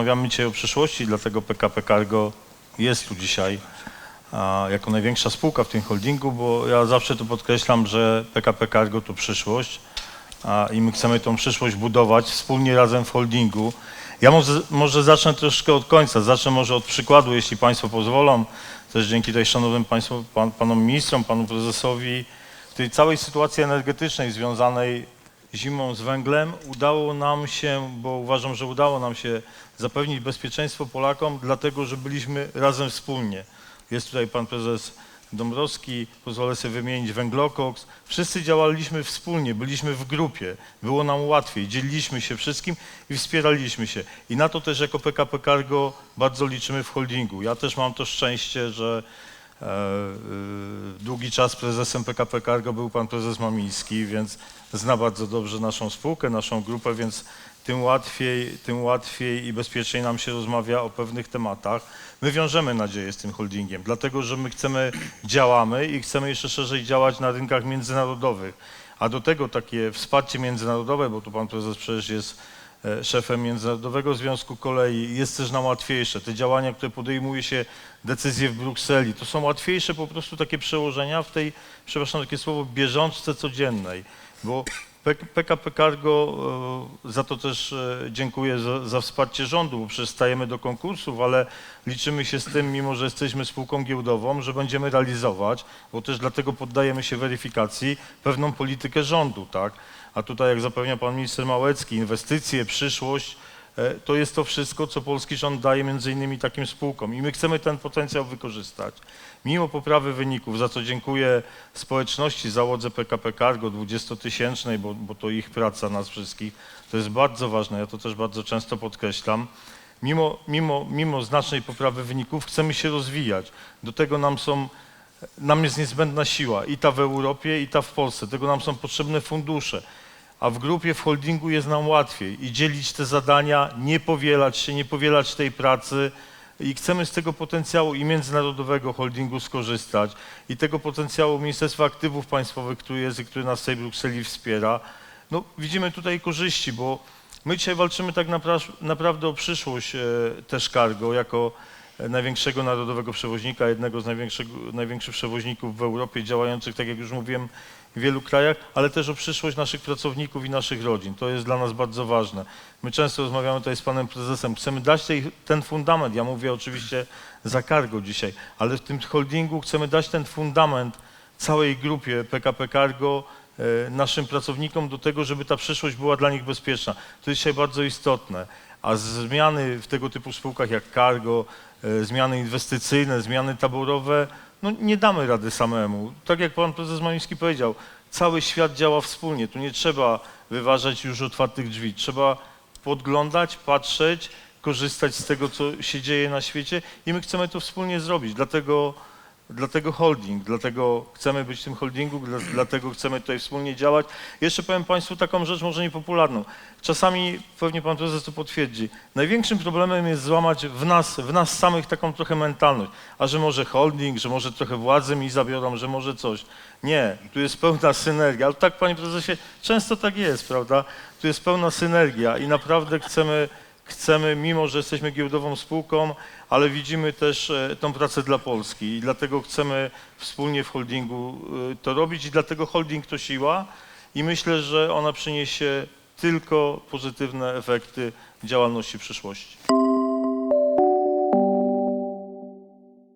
rozmawiamy dzisiaj o przyszłości, dlatego PKP Cargo jest tu dzisiaj a, jako największa spółka w tym holdingu, bo ja zawsze to podkreślam, że PKP Cargo to przyszłość a, i my chcemy tą przyszłość budować wspólnie razem w holdingu. Ja może, może zacznę troszkę od końca, zacznę może od przykładu, jeśli Państwo pozwolą, też dzięki tej szanownym Państwu, pan, Panom Ministrom, Panu Prezesowi, tej całej sytuacji energetycznej związanej zimą z węglem udało nam się, bo uważam, że udało nam się zapewnić bezpieczeństwo Polakom, dlatego że byliśmy razem wspólnie. Jest tutaj pan prezes Dąbrowski, pozwolę sobie wymienić Węglokoks. Wszyscy działaliśmy wspólnie, byliśmy w grupie, było nam łatwiej, dzieliliśmy się wszystkim i wspieraliśmy się. I na to też jako PKP Cargo bardzo liczymy w holdingu. Ja też mam to szczęście, że e, e, długi czas prezesem PKP Cargo był pan prezes Mamiński, więc zna bardzo dobrze naszą spółkę, naszą grupę, więc tym łatwiej, tym łatwiej i bezpieczniej nam się rozmawia o pewnych tematach. My wiążemy nadzieję z tym holdingiem, dlatego że my chcemy, działamy i chcemy jeszcze szerzej działać na rynkach międzynarodowych. A do tego takie wsparcie międzynarodowe, bo tu pan prezes przecież jest szefem Międzynarodowego Związku Kolei, jest też nam łatwiejsze. Te działania, które podejmuje się, decyzje w Brukseli, to są łatwiejsze po prostu takie przełożenia w tej, przepraszam takie słowo, bieżączce codziennej, bo PKP Cargo, e, za to też e, dziękuję za, za wsparcie rządu, bo przecież stajemy do konkursów, ale liczymy się z tym, mimo że jesteśmy spółką giełdową, że będziemy realizować, bo też dlatego poddajemy się weryfikacji, pewną politykę rządu, tak? A tutaj, jak zapewnia pan minister Małecki, inwestycje, przyszłość, to jest to wszystko, co polski rząd daje między innymi takim spółkom i my chcemy ten potencjał wykorzystać. Mimo poprawy wyników, za co dziękuję społeczności, załodze PKP Cargo 20-tysięcznej, bo, bo to ich praca nas wszystkich, to jest bardzo ważne, ja to też bardzo często podkreślam. Mimo, mimo, mimo znacznej poprawy wyników chcemy się rozwijać. Do tego nam są nam jest niezbędna siła i ta w Europie, i ta w Polsce. Tego nam są potrzebne fundusze. A w grupie, w holdingu jest nam łatwiej i dzielić te zadania, nie powielać się, nie powielać tej pracy. I chcemy z tego potencjału i międzynarodowego holdingu skorzystać, i tego potencjału Ministerstwa Aktywów Państwowych, który jest i który nas w tej Brukseli wspiera. No, widzimy tutaj korzyści, bo my dzisiaj walczymy tak napra- naprawdę o przyszłość e, też cargo jako e, największego narodowego przewoźnika, jednego z największych przewoźników w Europie, działających, tak jak już mówiłem, w wielu krajach, ale też o przyszłość naszych pracowników i naszych rodzin. To jest dla nas bardzo ważne. My często rozmawiamy tutaj z panem prezesem, chcemy dać tej, ten fundament, ja mówię oczywiście za cargo dzisiaj, ale w tym holdingu chcemy dać ten fundament całej grupie PKP Cargo, e, naszym pracownikom do tego, żeby ta przyszłość była dla nich bezpieczna. To jest dzisiaj bardzo istotne. A zmiany w tego typu spółkach jak Cargo, e, zmiany inwestycyjne, zmiany taborowe, no nie damy rady samemu. Tak jak pan prezes Mamiński powiedział, cały świat działa wspólnie. Tu nie trzeba wyważać już otwartych drzwi. Trzeba podglądać, patrzeć, korzystać z tego, co się dzieje na świecie i my chcemy to wspólnie zrobić. Dlatego Dlatego holding, dlatego chcemy być w tym holdingu, dla- dlatego chcemy tutaj wspólnie działać. Jeszcze powiem Państwu taką rzecz, może niepopularną. Czasami, pewnie Pan Prezes to potwierdzi, największym problemem jest złamać w nas, w nas samych taką trochę mentalność. A że może holding, że może trochę władzy mi zabiorą, że może coś. Nie, tu jest pełna synergia. Ale tak, Panie Prezesie, często tak jest, prawda? Tu jest pełna synergia i naprawdę chcemy chcemy, mimo że jesteśmy giełdową spółką, ale widzimy też e, tą pracę dla Polski i dlatego chcemy wspólnie w holdingu e, to robić i dlatego holding to siła i myślę, że ona przyniesie tylko pozytywne efekty działalności w przyszłości.